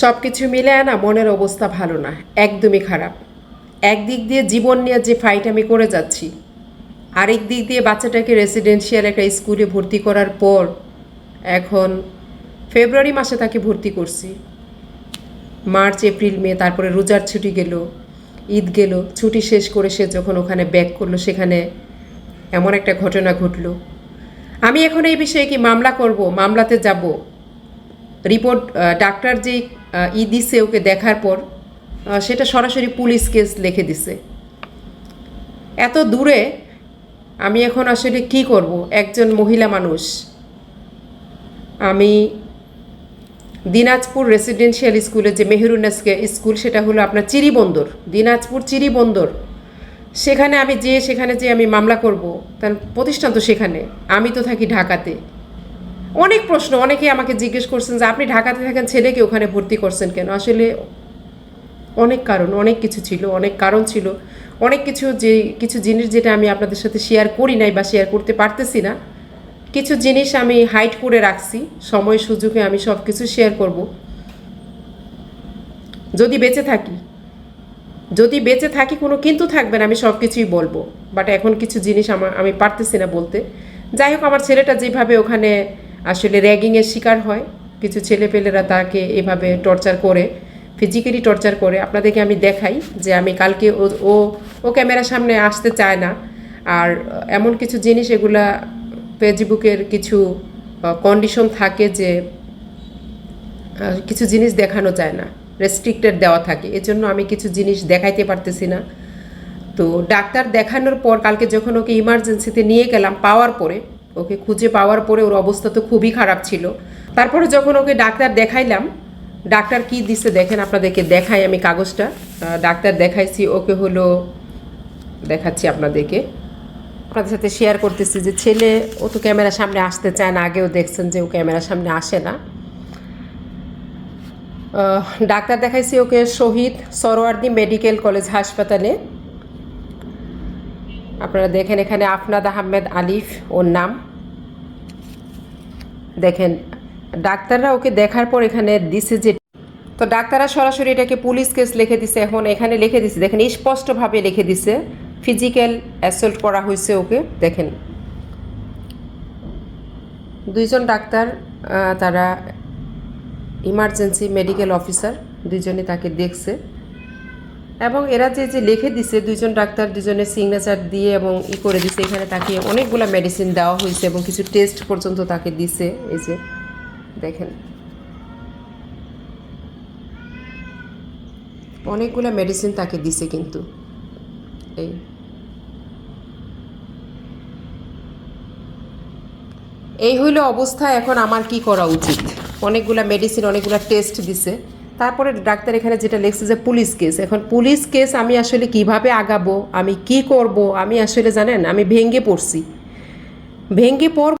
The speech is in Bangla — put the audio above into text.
সব কিছু মিলে না মনের অবস্থা ভালো না, একদমই খারাপ। একদিক দিয়ে জীবন নিয়ে যে ফাইট আমি করে যাচ্ছি, আরেক দিক দিয়ে বাচ্চাটাকে রেসিডেন্সিয়াল একটা স্কুলে ভর্তি করার পর, এখন ফেব্রুয়ারি মাসে তাকে ভর্তি করছি। মার্চ এপ্রিল মে তারপরে রোজার ছুটি গেল, ঈদ গেল, ছুটি শেষ করে সে যখন ওখানে ব্যাক করল, সেখানে এমন একটা ঘটনা ঘটলো। আমি এখন এই বিষয়ে কি মামলা করব? মামলাতে যাব? রিপোর্ট ডাক্তার যে ই দিছে ওকে দেখার পর সেটা সরাসরি পুলিশ কেস লিখে দিছে। এত দূরে আমি এখন আসলে কি করব? একজন মহিলা মানুষ। আমি দিনাজপুর রেসিডেন্সিয়াল স্কুলে যে মেহরুন্নাসকে স্কুল সেটা হলো আপনার চিরিবন্দর, দিনাজপুর চিরিবন্দর। সেখানে আমি যে, সেখানে যে আমি মামলা করব, তার প্রতিষ্ঠান তো সেখানে। আমি তো থাকি ঢাকাতে। অনেক প্রশ্ন অনেকে আমাকে জিজ্ঞেস করছেন যে আপনি ঢাকাতে থাকেন, ছেলেকে ওখানে ভর্তি করছেন কেন? আসলে অনেক কারণ, অনেক কিছু ছিল, অনেক কারণ ছিল। অনেক কিছু যে, কিছু জিনিস যেটা আমি আপনাদের সাথে শেয়ার করি নাই বা শেয়ার করতে পারতেছি না, কিছু জিনিস আমি হাইড করে রাখছি, সময় সুযোগে আমি সব কিছু শেয়ার করব। যদি বেঁচে থাকি, যদি বেঁচে থাকি কোনো কিন্তু থাকবে না, আমি সব কিছুই বলব। বাট এখন কিছু জিনিস আমার আমি পারতেছি না বলতে। যাই হোক, আমার ছেলেটা যেভাবে ওখানে আসলে র্যাগিংয়ের শিকার হয়। কিছু ছেলেপেলেরা তাকে এভাবে টর্চার করে, ফিজিক্যালি টর্চার করে। আপনাদেরকে আমি দেখাই যে আমি কালকে ও ও ও ক্যামেরার সামনে আসতে চায় না। আর এমন কিছু জিনিস এগুলা ফেসবুকের কিছু কন্ডিশন থাকে যে কিছু জিনিস দেখানো যায় না। রেস্ট্রিক্টেড দেওয়া থাকে। এজন্য আমি কিছু জিনিস দেখাইতে পারতেছি না। তো ডাক্তার দেখানোর পর কালকে যখন ওকে ইমার্জেন্সিতে নিয়ে গেলাম, পাওয়ার পরে ওকে খুঁজে পাওয়ার পরে ওর অবস্থা তো খুবই খারাপ ছিল। তারপরে যখন ওকে ডাক্তার দেখাইলাম, ডাক্তার কি দিছে দেখেন, আপনাদেরকে দেখাই আমি কাগজটা। ডাক্তার দেখাইছি, ওকে হলো দেখাচ্ছি আপনাদেরকে। আপনাদের সাথে শেয়ার করতেছি যে ছেলে, ও তো ক্যামেরার সামনে আসতে চায় না, আগেও দেখছেন যে ও ক্যামেরার সামনে আসে না। ডাক্তার দেখাইছি ওকে শহীদ সরোয়ার্দি মেডিকেল কলেজ হাসপাতালে। আপনারা দেখেন এখানে আফনাদ আহমেদ আলিফ, ওর নাম। দেখেন, ডাক্তাররা ওকে দেখার পর এখানে দিছে যে তো ডাক্তাররা সরাসরি এটাকে পুলিশ কেস লিখে দিছে, এখন এখানে লিখে দিছে, দেখেন স্পষ্টভাবে লিখে দিছে ফিজিক্যাল অ্যাসল্ট করা হয়েছে ওকে, দেখেন। দুইজন ডাক্তার তারা ইমার্জেন্সি মেডিকেল অফিসার দুইজনে তাকে দেখছে। এবং এরা যে যে লিখে দিছে, দুইজন ডাক্তার দুজনের সিগনেচার দিয়ে এবং ই করে দিছে, এখানে তাকে অনেকগুলো মেডিসিন দেওয়া হয়েছে এবং কিছু টেস্ট পর্যন্ত তাকে দিছে, এই যে দেখেন। অনেকগুলো মেডিসিন তাকে দিছে কিন্তু। এই। এই হইল অবস্থা, এখন আমার কি করা উচিত? অনেকগুলা মেডিসিন অনেকগুলা টেস্ট দিছে। তারপরে ডাক্তার এখানে যেটা লিখছে যে পুলিশ কেস। এখন পুলিশ কেস আমি আসলে কীভাবে আগাবো? আমি কি করব? আমি আসলে জানেন, আমি ভেঙ্গে পড়ছি। ভেঙ্গে পড়